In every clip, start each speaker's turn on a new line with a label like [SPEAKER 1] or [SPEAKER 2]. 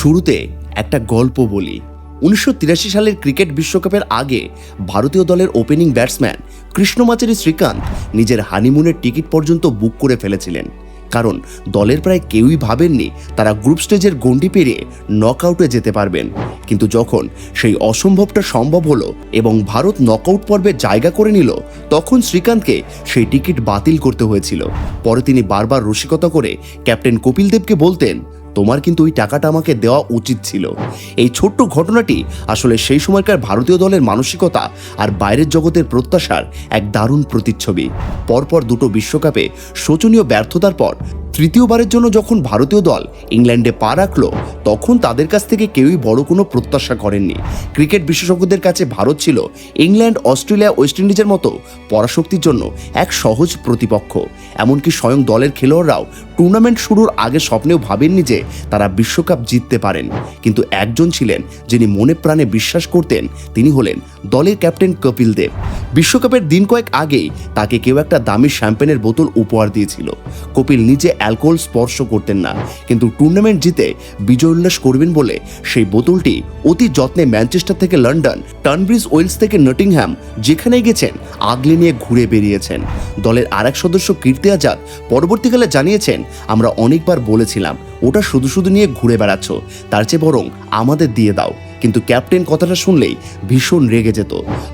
[SPEAKER 1] শুরুতে একটা গল্প বলি। উনিশশো তিরাশি সালের ক্রিকেট বিশ্বকাপের আগে ভারতীয় দলের ওপেনিং ব্যাটসম্যান কৃষ্ণমাচারী শ্রীকান্ত নিজের হানিমুনের টিকিট পর্যন্ত বুক করে ফেলেছিলেন। কারণ দলের প্রায় কেউই ভাবেননি তারা গ্রুপ স্টেজের গণ্ডি পেরিয়ে নকআউটে যেতে পারবেন। কিন্তু যখন সেই অসম্ভবটা সম্ভব হলো এবং ভারত নকআউট পর্বে জায়গা করে নিল, তখন শ্রীকান্তকে সেই টিকিট বাতিল করতে হয়েছিল। পরে তিনি বারবার রসিকতা করে ক্যাপ্টেন কপিল দেবকে বলতেন তোমার কিন্তু ওই টাকাটা আমাকে দেওয়া উচিত ছিল। এই ছোট্ট ঘটনাটি আসলে সেই সময়কার ভারতীয় দলের মানসিকতা আর বাইরের জগতের প্রত্যাশার এক দারুণ প্রতিচ্ছবি। পরপর দুটো বিশ্বকাপে শোচনীয় ব্যর্থতার পর তৃতীয়বারের জন্য যখন ভারতীয় দল ইংল্যান্ডে পা রাখল তখন তাদের কাছ থেকে কেউই বড় কোনো প্রত্যাশা করেননি। ক্রিকেট বিশেষজ্ঞদের কাছে ভারত ছিল ইংল্যান্ড, অস্ট্রেলিয়া, ওয়েস্ট ইন্ডিজের মতো পরাশক্তির জন্য এক সহজ প্রতিপক্ষ। এমনকি স্বয়ং দলের খেলোয়াড়রাও টুর্নামেন্ট শুরুর আগে স্বপ্নেও ভাবেননি যে তারা বিশ্বকাপ জিততে পারেন। কিন্তু একজন ছিলেন যিনি মনে প্রাণে বিশ্বাস করতেন, তিনি হলেন দলের ক্যাপ্টেন কপিল দেব। বিশ্বকাপের দিন কয়েক আগেই তাকে কেউ একটা দামি শ্যাম্পেনের বোতল উপহার দিয়েছিল। কপিল নিজে অ্যালকোহল স্পর্শ করতেন না, কিন্তু টুর্নামেন্ট জিতে বিজয় উল্লাস করবেন বলে সেই বোতলটি অতি যত্নে ম্যানচেস্টার থেকে লন্ডন টানব্রিজ ওয়েলস থেকে নটিংহ্যাম যেখানে গেছেন, আগলে নিয়ে ঘুরে বেরিয়েছেন। দলের আরেক সদস্য কীর্তি আজাদ পরবর্তীকালে জানিয়েছেন, আমরা অনেকবার বলেছিলাম, ওটা শুধু শুধু নিয়ে ঘুরে বেড়াচ্ছ, তার চেয়ে বরং আমাদের দিয়ে দাও। কিন্তু ক্যাপ্টেন কথাটা শুনলেই ভীষণ রেগে যেত।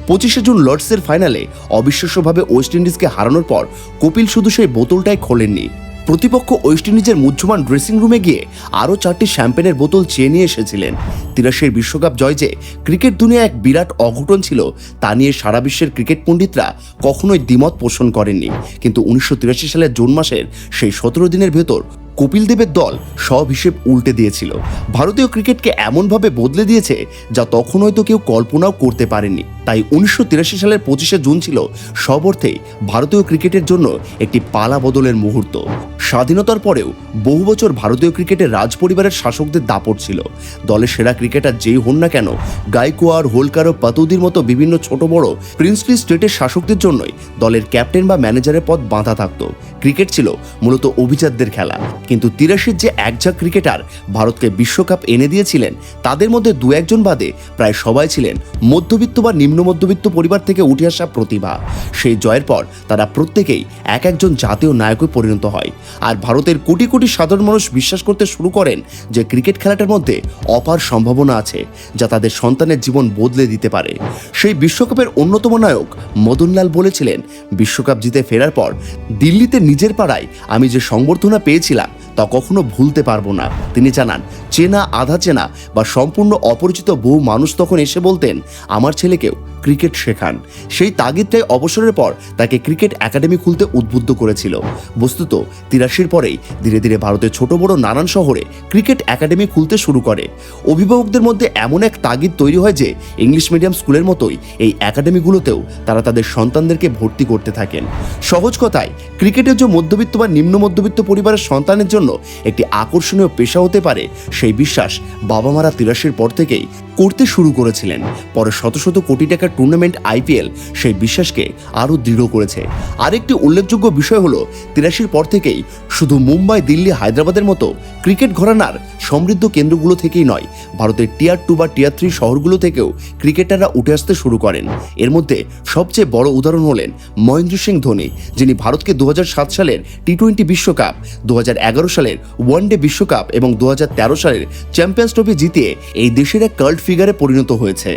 [SPEAKER 1] পঁচিশে জুন লর্ডসের ফাইনালে অবিশ্বাস্যভাবে ওয়েস্ট ইন্ডিজকে হারানোর পর কপিল শুধু সেই বোতলটাই খোলেননি। প্রতিপক্ষ ওয়েস্ট ইন্ডিজের মুহ্যমান ড্রেসিং রুমে গিয়ে আরও চারটি শ্যাম্পেনের বোতল চেয়ে নিয়ে এসেছিলেন। তিরাশের বিশ্বকাপ জয় যে ক্রিকেট দুনিয়া এক বিরাট অঘটন ছিল, তা নিয়ে সারা বিশ্বের ক্রিকেট পণ্ডিতরা কখনোই দ্বিমত পোষণ করেননি। কিন্তু উনিশশো তিরাশি সালের জুন মাসের সেই সতেরো দিনের ভেতর কপিল দেবের দল সব হিসেব উল্টে দিয়েছিল। ভারতীয় ক্রিকেটকে এমনভাবে বদলে দিয়েছে যা তখন হয়তো কেউ কল্পনাও করতে পারেনি তাই উনিশশো তিরাশি সালের পঁচিশে জুন ছিল সব অর্থেই ভারতীয় ক্রিকেটের জন্য একটি পালা বদলের মুহূর্ত। স্বাধীনতার পরেও বহু বছর ভারতীয় ক্রিকেটের রাজ পরিবারের শাসকদের দাপট ছিল। দলের সেরা ক্রিকেটার যেই হন না কেন, গাইকোয়ার হোলকার ও পাতুদির মতো বিভিন্ন ছোট বড় প্রিন্সলি স্টেটের শাসকদের জন্যই দলের ক্যাপ্টেন বা ম্যানেজারের পদ বাঁধা থাকত। ক্রিকেট ছিল মূলত অভিজাতদের খেলা। কিন্তু তিরাশির যে একঝাক ক্রিকেটার ভারতকে বিশ্বকাপ এনে দিয়েছিলেন, তাদের মধ্যে দু একজন বাদে প্রায় সবাই ছিলেন মধ্যবিত্ত বা নিম্ন মধ্যবিত্ত পরিবার থেকে উঠে আসা প্রতিভা। সেই জয়ের পর তারা প্রত্যেকেই এক একজন জাতীয় নায়কে পরিণত হয়। আর ভারতের কোটি কোটি সাধারণ মানুষ বিশ্বাস করতে শুরু করেন যে ক্রিকেট খেলাটার মধ্যে অপার সম্ভাবনা আছে, যা তাদের সন্তানের জীবন বদলে দিতে পারে। সেই বিশ্বকাপের অন্যতম নায়ক মদনলাল বলেছিলেন, বিশ্বকাপ জিতে ফেরার পর দিল্লিতে নিজের পাড়ায় আমি যে সংবর্ধনা পেয়েছিলাম তা কখনো ভুলতে পারব না। তিনি জানান, চেনা আধা চেনা বা সম্পূর্ণ অপরিচিত বহু মানুষ তখন এসে বলতেন, আমার ছেলেকেও ক্রিকেট শেখান। সেই তাগিদটাই অবসরের পর তাকে ক্রিকেট একাডেমি খুলতে উদ্বুদ্ধ করেছিল। বস্তুত, তিরাশির পরেই ধীরে ধীরে ভারতের ছোট বড় নানান শহরে ক্রিকেট একাডেমি খুলতে শুরু করে। অভিভাবকদের মধ্যে এমন এক তাগিদ তৈরি হয় যে, ইংলিশ মিডিয়াম স্কুলের মতোই এই একাডেমিগুলোতেও তারা তাদের সন্তানদেরকে ভর্তি করতে থাকেন। সহজ কথায়, ক্রিকেটের যে মধ্যবিত্ত বা নিম্ন মধ্যবিত্ত পরিবারের সন্তানের জন্য একটি আকর্ষণীয় পেশা হতে পারে, সেই বিশ্বাস বাবা মারা তিরাশির পর থেকেই করতে শুরু করেছিলেন। পরে শত শত কোটি টাকার টুর্নামেন্ট আইপিএল সেই বিশ্বাসকে আরও দৃঢ় করেছে। আরেকটি উল্লেখযোগ্য বিষয় হলো, তিরাশির পর থেকেই শুধু মুম্বাই, দিল্লি, হায়দ্রাবাদের মতো ক্রিকেট ঘরানার সমৃদ্ধ কেন্দ্রগুলো থেকেই নয়, ভারতের টিয়ার টু বা টিয়ার থ্রি শহরগুলো থেকেও ক্রিকেটাররা উঠে আসতে শুরু করেন। এর মধ্যে সবচেয়ে বড় উদাহরণ হলেন মহেন্দ্র সিং ধোনি, যিনি ভারতকে দু হাজার সাত সালের টি টোয়েন্টি বিশ্বকাপ দু হাজার এগারো সালের ওয়ানডে বিশ্বকাপ এবং দু হাজার তেরো সালের চ্যাম্পিয়ন্স ট্রফি জিতিয়ে এই দেশের এক কাল্ট ফিগারে পরিণত হয়েছে।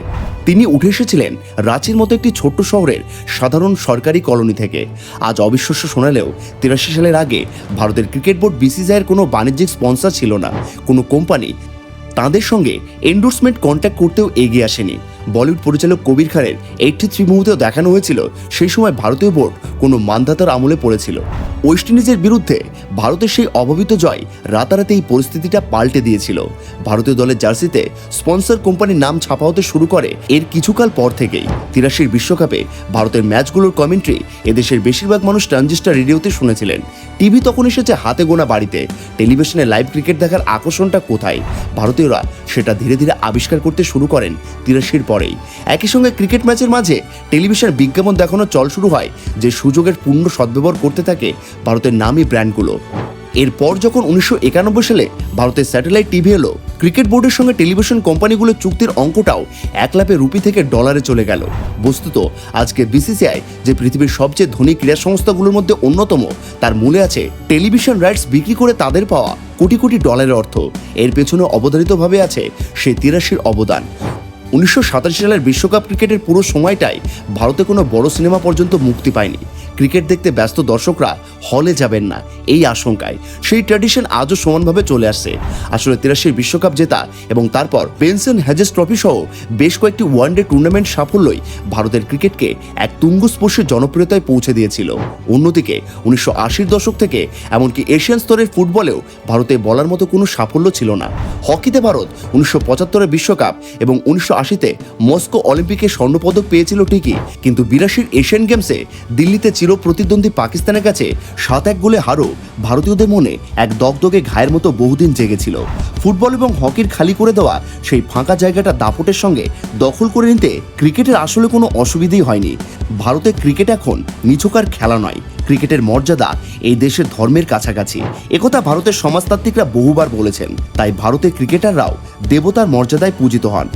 [SPEAKER 1] তিনি উঠে এসেছিলেন রাঁচির মতো একটি ছোট্ট শহরের সাধারণ সরকারি কলোনি থেকে। আজ অবিশ্বাস্য শোনালেও তিরাশি সালের আগে ভারতের ক্রিকেট বোর্ড বিসিসিআইয়ের কোনো বাণিজ্যিক স্পন্সর ছিল না। কোনো কোম্পানি তাদের সঙ্গে এন্ডোর্সমেন্ট কন্ট্যাক্ট করতেও এগিয়ে আসেনি। বলিউড পরিচালক কবির খানের এইটটি থ্রি মুভিতেও দেখানো হয়েছিল, সেই সময় ভারতীয় বোর্ড কোনো মানধাতার আমলে পড়েছিল। ওয়েস্ট ইন্ডিজের বিরুদ্ধে ভারতের সেই অভাবিত জয় রাতারাতি এই পরিস্থিতিটা পাল্টে দিয়েছিল। ভারতীয় দলের জার্সিতে স্পন্সর কোম্পানির নাম ছাপা হতে শুরু করে এর কিছুকাল পর থেকেই। তিরাশির বিশ্বকাপে ভারতের ম্যাচগুলোর কমেন্ট্রি এদেশের বেশিরভাগ মানুষ ট্রানজিস্টার রেডিওতে শুনেছিলেন। টিভি তখন এসেছে হাতে গোনা বাড়িতে। টেলিভিশনে লাইভ ক্রিকেট দেখার আকর্ষণটা কোথায়? ভারতীয়রা সেটা ধীরে ধীরে আবিষ্কার করতে শুরু করেন তিরাশির পরেই। একই সঙ্গে ক্রিকেট ম্যাচের মাঝে টেলিভিশন বিজ্ঞাপন দেখানোর চল শুরু হয়, যে সুযোগের পূর্ণ সদ্ব্যবহার করতে থাকে ভারতের নামী ব্র্যান্ডগুলো। এরপর যখন উনিশশো একানব্বই সালে ভারতের স্যাটেলাইট টিভি এলো, ক্রিকেট বোর্ডের সঙ্গে টেলিভিশন কোম্পানিগুলোর চুক্তির অঙ্কটাও এক লাপে রুপি থেকে ডলারে চলে গেল। বস্তুত, আজকে বিসিসিআই যে পৃথিবীর সবচেয়ে ধনী ক্রীড়া সংস্থাগুলোর মধ্যে অন্যতম, তার মূলে আছে টেলিভিশন রাইটস বিক্রি করে তাদের পাওয়া কোটি কোটি ডলারের অর্থ। এর পেছনে অবধারিতভাবে আছে সেই তিরাশির অবদান। উনিশশো সাতাশি সালের বিশ্বকাপ ক্রিকেটের পুরো সময়টাই ভারতে কোনো বড় সিনেমা পর্যন্ত মুক্তি পায়নি। ক্রিকেট দেখতে ব্যস্ত দর্শকরা হলে যাবেন না, এই আশঙ্কায়। সেই ট্র্যাডিশন আজও সমানভাবে চলে আসছে। আসলে তিরাশির বিশ্বকাপ জেতা এবং তারপর বেনসন হ্যাজেস ট্রফি সহ বেশ কয়েকটি ওয়ানডে টুর্নামেন্ট সাফল্যই ভারতের ক্রিকেটকে এক তুঙ্গস্পর্শী জনপ্রিয়তায় পৌঁছে দিয়েছিল। অন্যদিকে, উনিশশো আশির দশক থেকে এমনকি এশিয়ান স্তরের ফুটবলেও ভারতে বলার মতো কোনো সাফল্য ছিল না। হকিতে ভারত উনিশশো পঁচাত্তরের বিশ্বকাপ এবং উনিশশো আশিতে মস্কো অলিম্পিকে স্বর্ণপদক পেয়েছিল ঠিকই, কিন্তু বিরাশির এশিয়ান গেমসে দিল্লিতে চির প্রতিদ্বন্দ্বী পাকিস্তানের কাছে সাত এক গোলে হারও ভারতীয়দের মনে এক দগদগে ঘায়ের মতো বহুদিন জেগেছিল। ফুটবল এবং হকির খালি করে দেওয়া সেই ফাঁকা জায়গাটা দাপটের সঙ্গে দখল করে নিতে ক্রিকেটের আসলে কোনো অসুবিধেই হয়নি। ভারতে ক্রিকেট এখন নিছকার খেলা নয়, ক্রিকেটের মর্যাদা এই দেশের ধর্মের কাছাকাছি। একথা ভারতের সমাজতাত্ত্বিকরা বহুবার বলেছেন, তাই ভারতের ক্রিকেটাররাও দেবতার মর্যাদায় পূজিত হন।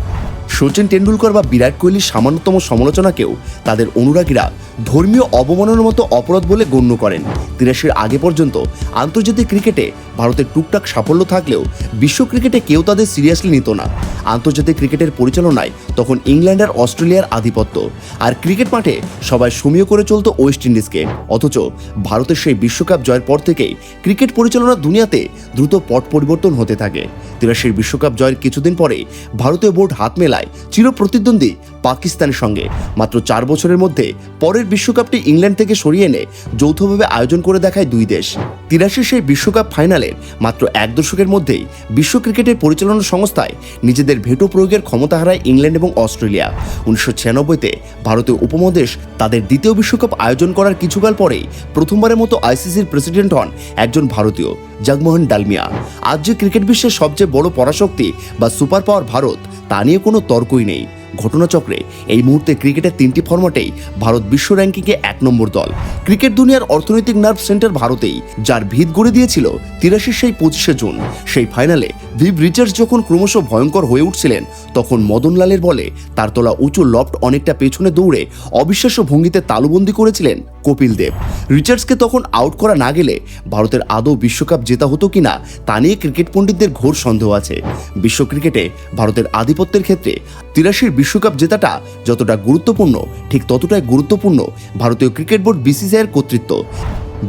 [SPEAKER 1] সচিন টেন্ডুলকর বা বিরাট কোহলির সামান্যতম সমালোচনাকেও তাদের অনুরাগীরা ধর্মীয় অবমাননার মতো অপরাধ বলে গণ্য করেন। তিরাশির আগে পর্যন্ত আন্তর্জাতিক ক্রিকেটে ভারতের টুকটাক সাফল্য থাকলেও বিশ্ব ক্রিকেটে কেউ তাদের সিরিয়াসলি নিত না। আন্তর্জাতিক ক্রিকেটের পরিচালনায় তখন ইংল্যান্ড আর অস্ট্রেলিয়ার আধিপত্য। আর ক্রিকেট মাঠে সবাই সমীয় করে চলতো ওয়েস্ট ইন্ডিজকে। অথচ ভারতের সেই বিশ্বকাপ জয়ের পর থেকেই ক্রিকেট পরিচালনার দুনিয়াতে দ্রুত পট পরিবর্তন হতে থাকে। তিরাশির বিশ্বকাপ জয়ের কিছুদিন পরে ভারতীয় বোর্ড হাত মেলায় চির প্রতিদ্বন্দ্বী পাকিস্তানের সঙ্গে। মাত্র চার বছরের মধ্যে পরের বিশ্বকাপটি ইংল্যান্ড থেকে সরিয়ে এনে যৌথভাবে আয়োজন করে দেখায় দুই দেশ। তিরাশির সেই বিশ্বকাপ ফাইনালের মাত্র এক দশকের মধ্যেই বিশ্ব ক্রিকেটের পরিচালনা সংস্থায় নিজেদের ভেটো প্রয়োগের ক্ষমতা হারায় ইংল্যান্ড এবং অস্ট্রেলিয়া। উনিশশো ছিয়ানব্বইতে ভারতীয় উপমহাদেশ তাদের দ্বিতীয় বিশ্বকাপ আয়োজন করার কিছুকাল পরেই প্রথমবারের মতো আইসিসির প্রেসিডেন্ট হন একজন ভারতীয়, জগমোহন ডালমিয়া। আজ যে ক্রিকেট বিশ্বের সবচেয়ে বড় পরাশক্তি বা সুপার পাওয়ার ভারত, তা নিয়ে কোনো তর্কই নেই। ঘটনাচক্রে এই মুহূর্তে ক্রিকেটের তিনটি ফরম্যাটেই ভারত বিশ্ব র্যাঙ্কিংয়ে এক নম্বর দল। ক্রিকেট দুনিয়ার অর্থনৈতিক নার্ভ সেন্টার ভারতেই, যার ভিত গড়ে দিয়েছিল তিরাশির সেই পঁচিশে জুন। সেই ফাইনালে ভিভ রিচার্ডস যখন ক্রমশ ভয়ঙ্কর হয়ে উঠছিলেন, তখন মদনলালের বলে তার তোলা উঁচু লফট অনেকটা পেছনে দৌড়ে অবিশ্বাস্য ভঙ্গিতে তালুবন্দি করেছিলেন কপিল দেব। রিচার্ডসকে তখন আউট করা না গেলে ভারতের আদৌ বিশ্বকাপ জেতা হতো কিনা, তা নিয়ে ক্রিকেট পণ্ডিতদের ঘোর সন্দেহ আছে। বিশ্ব ক্রিকেটে ভারতের আধিপত্যের ক্ষেত্রে তিরাশির বিশ্বকাপ জেতাটা যতটা গুরুত্বপূর্ণ ঠিক ততটাই গুরুত্বপূর্ণ ভারতীয় ক্রিকেট বোর্ড বিসিসিআইয়ের কর্তৃত্ব।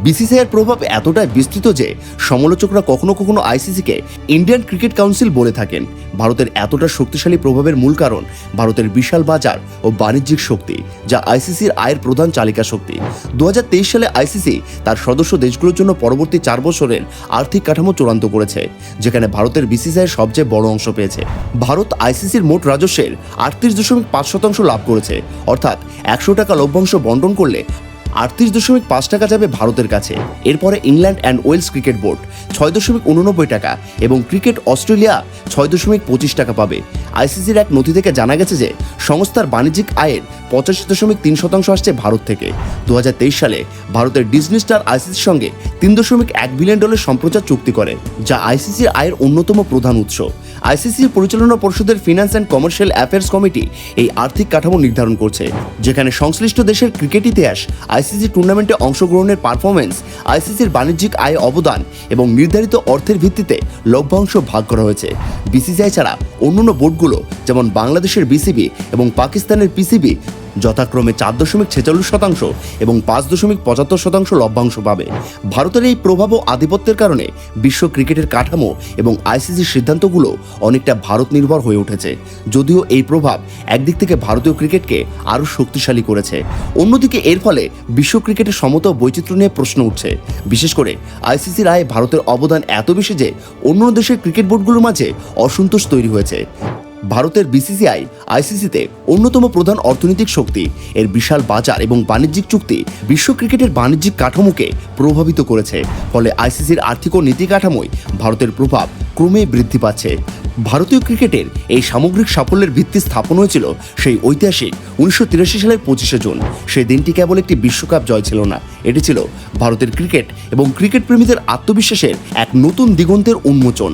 [SPEAKER 1] বিসিসিআইয়ের প্রভাব এতটাই বিস্তৃত যে সমালোচকরা কখনো কখনো আইসিসিকে ইন্ডিয়ান ক্রিকেট কাউন্সিল বলে থাকেন। ভারতের এতটা শক্তিশালী প্রভাবের মূল কারণ ভারতের বিশাল বাজার ও বাণিজ্যিক শক্তি, যা আইসিসির আয়ের প্রধান চালিকা শক্তি। দুহাজার তেইশ সালে আইসিসি তার সদস্য দেশগুলোর জন্য পরবর্তী চার বছরের আর্থিক কাঠামো চূড়ান্ত করেছে, যেখানে ভারতের বিসিসিআইয়ের সবচেয়ে বড় অংশ পেয়েছে। ভারত আইসিসির মোট রাজস্বের আটত্রিশ দশমিক পাঁচ শতাংশ লাভ করেছে, অর্থাৎ একশো টাকা লভ্যাংশ বন্টন করলে আটত্রিশ দশমিক পাঁচ টাকা যাবে ভারতের কাছে। এরপরে England and Wales cricket board, ছয় দশমিক উননব্বই টাকা এবং ক্রিকেট অস্ট্রেলিয়া ছয় দশমিক পঁচিশ টাকা পাবে। আইসিসির এক নথি থেকে জানা গেছে যে, সংস্থার বাণিজ্যিক আয়ের পঁচাশি দশমিক তিন শতাংশ আসছে ভারত থেকে। দু হাজার তেইশ সালে ভারতের ডিজনি স্টার আইসিসির সঙ্গে তিন দশমিক এক বিলিয়ন ডলার সম্প্রচার চুক্তি করে, যা আইসিসির আয়ের অন্যতম প্রধান উৎস। আইসিসির পরিচালনা পরিষদের finance and commercial affairs committee এই আর্থিক কাঠামো নির্ধারণ করছে, যেখানে সংশ্লিষ্ট দেশের ক্রিকেট ইতিহাস, আইসিসি টুর্নামেন্টে অংশগ্রহণের পারফরমেন্স আইসিসির বাণিজ্যিক আয় অবদান এবং নির্ধারিত অর্থের ভিত্তিতে লভ্যাংশ ভাগ করা হয়েছে। বিসিসিআই ছাড়া অন্যান্য বোর্ডগুলো যেমন বাংলাদেশের বিসিবি এবং পাকিস্তানের পিসিবি যথাক্রমে চার দশমিক ছেচল্লিশ শতাংশ এবং পাঁচ দশমিক পঁচাত্তর শতাংশ লভ্যাংশ পাবে। ভারতের এই প্রভাব ও আধিপত্যের কারণে বিশ্ব ক্রিকেটের কাঠামো এবং আইসিসির সিদ্ধান্তগুলো অনেকটা ভারত নির্ভর হয়ে উঠেছে। যদিও এই প্রভাব একদিক থেকে ভারতীয় ক্রিকেটকে আরও শক্তিশালী করেছে। অন্যদিকে এর ফলে বিশ্ব ক্রিকেটের সমতা বৈচিত্র্য নিয়ে প্রশ্ন উঠছে। বিশেষ করে আইসিসির আয়ে ভারতের অবদান এত বেশি যে অন্য দেশের ক্রিকেট বোর্ডগুলোর মাঝে অসন্তোষ তৈরি হয়েছে। ভারতের বিসিসিআই, আইসিসিতে অন্যতম প্রধান অর্থনৈতিক শক্তি। এর বিশাল বাজার এবং বাণিজ্যিক চুক্তি বিশ্ব ক্রিকেটের বাণিজ্যিক কাঠামোকে প্রভাবিত করেছে। ফলে আইসিসির আর্থিক ও নীতি কাঠামোয় ভারতের প্রভাব ক্রমেই বৃদ্ধি পাচ্ছে। ভারতীয় ক্রিকেটের এই সামগ্রিক সাফল্যের ভিত্তি স্থাপন হয়েছিল সেই ঐতিহাসিক উনিশশো তিরাশি সালের পঁচিশে জুন। সেই দিনটি কেবল একটি বিশ্বকাপ জয় ছিল না, এটি ছিল ভারতের ক্রিকেট এবং ক্রিকেট প্রেমীদের আত্মবিশ্বাসের এক নতুন দিগন্তের উন্মোচন।